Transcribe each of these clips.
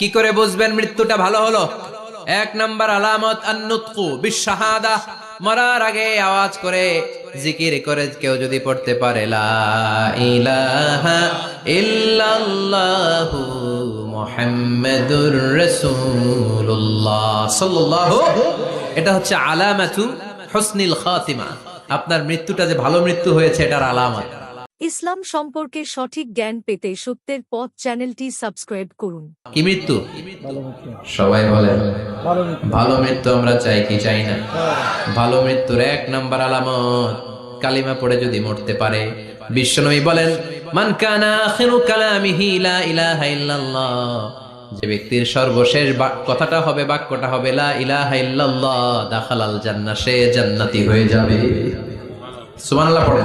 কি করে বুঝবেন মৃত্যুটা ভালো হলো? এক নাম্বার আলামত, আন্নুতকু, বিশাহাদা। মরার আগে আওয়াজ করে, জিকির করে কেউ যদি পড়তে পারে, লা ইলাহা ইল্লাল্লাহু এটা হচ্ছে আলামাতু হুসনিল খাতিমা। আপনার মৃত্যুটা যে ভালো মৃত্যু হয়েছে, এটার আলামত। ইসলাম সম্পর্কে সঠিক জ্ঞান পেতে সত্যের পথ চ্যানেলটি সাবস্ক্রাইব করুন। কি মৃত্যু? সবাই বলেন ভালো মৃত্যু। আমরা চাই কি চাই না? ভালো মৃত্যুর এক নাম্বার আলামত কালিমা পড়ে যদি মরতে পারে বিশ্বনবী বলেন মান কানা আখিরু কালামিহি লা ইলাহা ইল্লাল্লাহ। যে ব্যক্তির সর্বশেষ কথাটা হবে বাক্যটা হবে লা ইলাহা ইল্লাল্লাহ দাখালাল জান্নাহ সে জান্নাতি হয়ে যাবে। সুবহানাল্লাহ পড়ে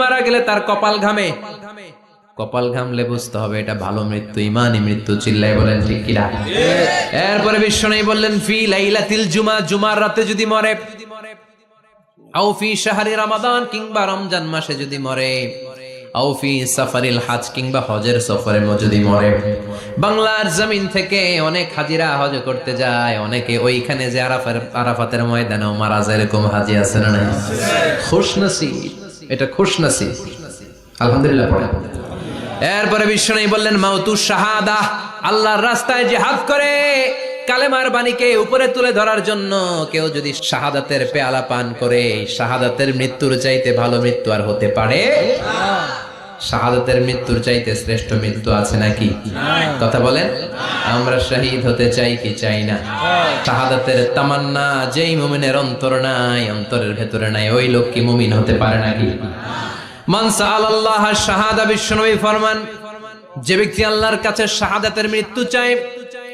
মারা গেলে তার কপাল ঘামে। কপাল ঘামলে বুঝতে হবে এটা ভালো মৃত্যু, ইমানই মৃত্যু চিল্লাই বলেন ঠিক এরপরে বিশ্বনবী বললেন, ফি লাইলাতিল জুমা, জুমার রাতে যদি মরে, আও ফি শাহরি রমাদান, কিংবা রমজান মাসে যদি মরে। আও ফি সাফারিল হাজ কিংবা হজের সফরে মরে। বাংলার জমিন থেকে অনেক হাজিরা হজ করতে যায়, অনেকে ওইখানে যে আরাফের আরাফাতের ময়দানেও মারা যায়, এরকম হাজি আছে না এটা খুশনসি আলহামদুলিল্লাহ এরপরে বিশ্বনবী বললেন, মাউতু শাহাদা, আল্লাহর রাস্তায় জিহাদ করে। কালেমার বাণীকে উপরে তুলে ধরার জন্য কেউ যদি শাহাদাতের পেয়ালা পান করে, শাহাদাতের মৃত্যুর চাইতে ভালো মৃত্যু আর হতে পারে? শাহাদাতের মৃত্যুর চাইতে শ্রেষ্ঠ মৃত্যু আছে নাকি? কথা বলেন, আমরা শহীদ হতে চাই কি চাই না? শাহাদাতের তামান্না, যেই মুমিনের অন্তর নাই, অন্তরের ভেতরে নাই, ওই লোক কি মুমিন হতে পারে নাকি? মানসা আল্লাহ শাহাদা বিশ্বনবী ফরমান, যে ব্যক্তি আল্লাহর কাছে শাহাদাতের মৃত্যু চায়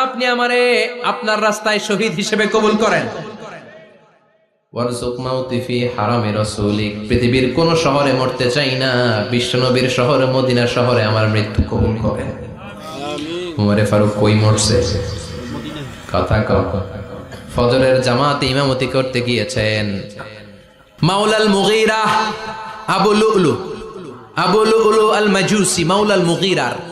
আপনি আমারে আপনার রাস্তায় শহীদ হিসেবে কবুল করেন। পৃথিবীর কোন শহরে মরতে চাই না বিশ্বনবীর শহরে মদিনা শহরে আমার মৃত্যু কবুল করেন। উমরে ফারুক কই মরছে? কথা কম ফজরের জামাতে ইমামতি করতে গিয়েছেন। মাওলাল মুগীরা আবু লুলু আবু লুলু আল মাজুসি মাওলাল মুগীরার।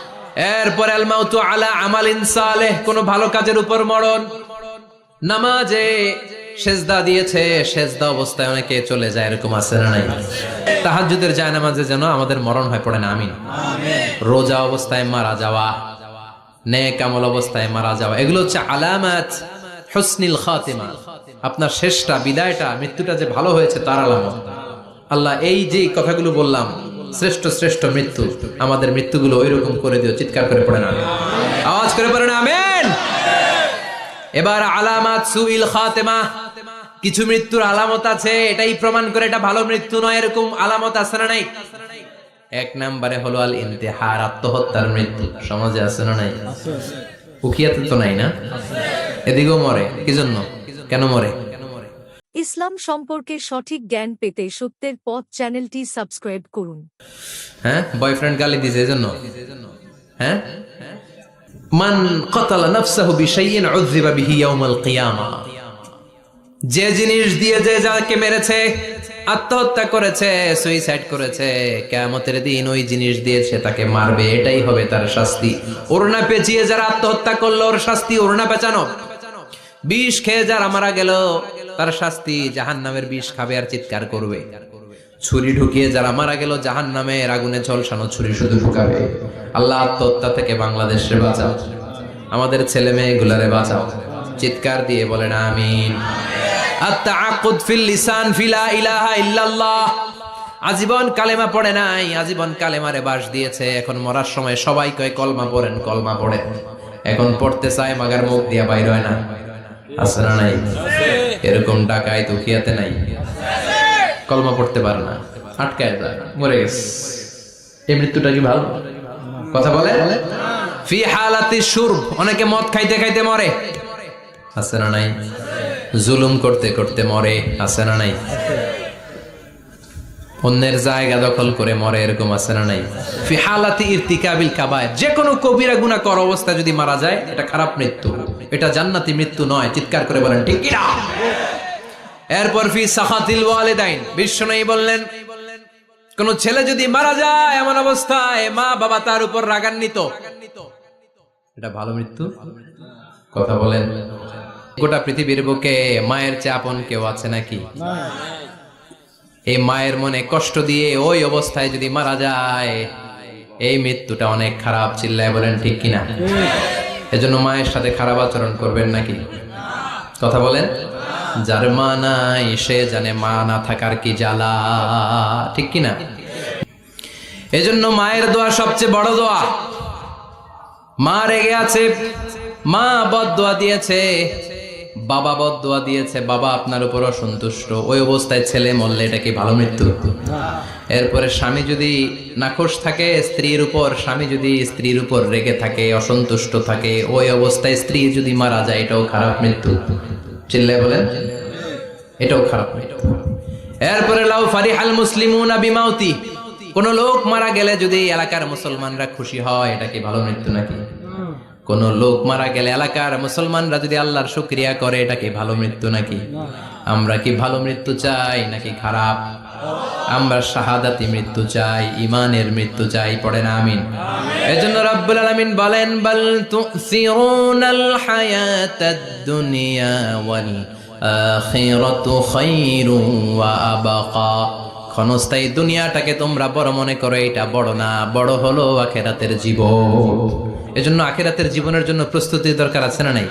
এরপরে আল মাউতু আলা আমালিন সালেহ, কোন ভালো কাজের উপর মরণ। নামাজে সেজদা দিয়েছে, সেজদা অবস্থায় অনেকে চলে যায়, এরকম আছে না নাই? তাহাজ্জুদের যায় নামাজে যেন আমাদের মরণ হয়, পড়ে না, আমিন। রোজা অবস্থায় মারা যাওয়া, নেক আমল অবস্থায় মারা যাওয়া, এগুলো হচ্ছে আলামাত হুসনিল খাতিমা। আপনার শেষটা, বিদায়টা, মৃত্যুটা যে ভালো হয়েছে, তার আলামত। আল্লাহ, এই যে কথাগুলো বললাম শ্রেষ্ঠ শ্রেষ্ঠ মৃত্যু। আমাদের মৃত্যুগুলো ওইরকম করে দিও চিৎকার করে পড়ে না। আওয়াজ করে পড়ে না আমেন। এবার আলামাত সুইল খাতেমা। কিছু মৃত্যুর আলামত আছে এটাই প্রমাণ করে এটা ভালো মৃত্যু নয় এরকম আলামত আছে না নাই? এক নম্বরে হলো আল ইন্তেহার আত্মহত্যার মৃত্যু। সমাজে আছে না নাই? উকিয়াতে তো নাই না? এদিকেও মরে কি জন্য? কেন মরে? ইসলাম সম্পর্কে সঠিক জ্ঞান পেতে সত্যের পথ চ্যানেলটি সাবস্ক্রাইব করুন। হ্যাঁ? বয়ফ্রেন্ড গালি দিয়েছে এজন্য? হ্যাঁ? মান কতালা নাফসাহু বিশাইইন উযযিবা বিহি ইয়াউমাল কিয়ামা। যে জিনিস দিয়ে যে যাকে মেরেছে, আত্মহত্যা করেছে সুইসাইড করেছে, কেয়ামতের দিন ওই জিনিস দিয়েছে তাকে মারবে, এটাই হবে তার শাস্তি। ওরনা পেঁচিয়ে যারা আত্মহত্যা করল, ওর শাস্তি ওরনা পেঁচানো। বিষ খেয়ে যারা মারা গেল, তার শাস্তি জাহান্নামের বিষ খাবে আর চিৎকার করবে। ছুরি ঢুকিয়ে যারা মারা গেল জাহান নামের আগুনে ঝলসানো ছুরি শুধু ঢুকাবে। আল্লাহ আত্মহত্যা থেকে বাংলাদেশে বাঁচাও। আমাদের ছেলে মেয়েগুলারে বাঁচাও। চিৎকার দিয়ে বলেন, আমিন। আত্তাআকুদ ফিল আজীবন কালেমা পড়ে নাই, আজীবন কালেমারে বাস দিয়েছে। এখন মরার সময় সবাই কয়, কলমা পড়েন কলমা পড়েন। এখন পড়তে চায়, মাগার মুখ দিয়া বাইর হয় না। না নাই। এরকম ডাকায় দুখিয়াতে নাই। কলমা পড়তে পারে না, আটকায় যায়, মরে গেছে। এই মৃত্যুটা কি ভালো? কথা বলে? ফি হালাতি সুর অনেকে মদ খাইতে খাইতে মরে। আছে না নাই। জুলুম করতে করতে মরে আছে না নাই। অন্যের জায়গা দখল করে মরে এরকম আছে না নাই? ফি হালাতি ইরতিকাবিল কাবায় যে কোনো কবিরা গুনাহ কর অবস্থা যদি মারা যায়, এটা খারাপ মৃত্যু। এটা জান্নাতি মৃত্যু নয়, চিৎকার করে বলেন, ঠিক কিনা? এরপর ফি সাখাতিল ওয়ালিদাইন। বিশ্বনয়ী বললেন, কোন ছেলে যদি মারা যায় এমন অবস্থায়, মা বাবা তার উপর রাগান্বিত। এটা ভালো মৃত্যু? কথা বলেন। গোটা পৃথিবীর বুকে মায়ের চেয়ে আপন কেউ আছে নাকি? এই মায়ের মনে কষ্ট দিয়ে ওই অবস্থায় যদি মারা যায়, এই মৃত্যুটা অনেক খারাপ চিল্লায় বলেন ঠিক কিনা? এজন্য মায়ের সাথে খারাপ আচরণ করবেন নাকি? কথা বলেন? যার মা নাই, সে জানে মা না থাকার কি জ্বালা, ঠিক কিনা? এজন্য মায়ের দোয়া সবচেয়ে বড় দোয়া। মা রেগে আছে, মা বদদোয়া দিয়েছে বাবা বদদোয়া দিয়েছে, বাবা, আপনার উপর অসন্তুষ্ট। ওই অবস্থায় ছেলে মরলে এটা কি ভালো মৃত্যু? এরপরে স্বামী যদি নাখোশ থাকে, স্ত্রীর উপর, স্বামী যদি স্ত্রীর উপর রেগে থাকে, অসন্তুষ্ট থাকে, ওই অবস্থায় স্ত্রী যদি মারা যায়, এটাও খারাপ মৃত্যু। চিল্লে বলেন? এটাও খারাপ এরপরে, লাউ ফারিহাল মুসলিমুনা বিমাউতি। কোন লোক মারা গেলে যদি এলাকার মুসলমানরা খুশি হয়, এটা কি ভালো মৃত্যু নাকি? কোন লোক মারা গেলে এলাকার মুসলমানরা যদি আল্লাহর শুক্রিয়া করে, এটা কি ভালো মৃত্যু নাকি? আমরা কি ভালো মৃত্যু চাই নাকি খারাপ? আমরা শাহাদাতি মৃত্যু চাই ইমানের মৃত্যু চাই, পড়েন আমিন। এজন্য রাব্বুল আলামিন বলেন, বাল তুসিরুনাল হায়াতাদ দুনিয়া ওয়াল আখিরাতু খায়রুন ওয়া আবাকা। ক্ষণস্থায়ী দুনিয়াটাকে তোমরা বড় মনে করো, এটা বড় না, বড় হলো আখেরাতের জীবন। এজন্য আখেরাতের জীবনের জন্য প্রস্তুতির দরকার আছে না নাই?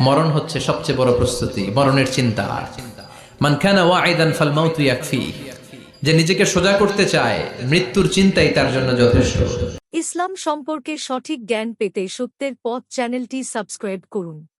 মরণ হচ্ছে সবচেয়ে বড় প্রস্তুতি, মরণের চিন্তা। মানখানা ওয়াইদান ফাল মাউতু যে নিজেকে সোজা করতে চায়, মৃত্যুর চিন্তাই তার জন্য যথেষ্ট। ইসলাম সম্পর্কে সঠিক জ্ঞান পেতে সত্যের পথ চ্যানেলটি সাবস্ক্রাইব করুন।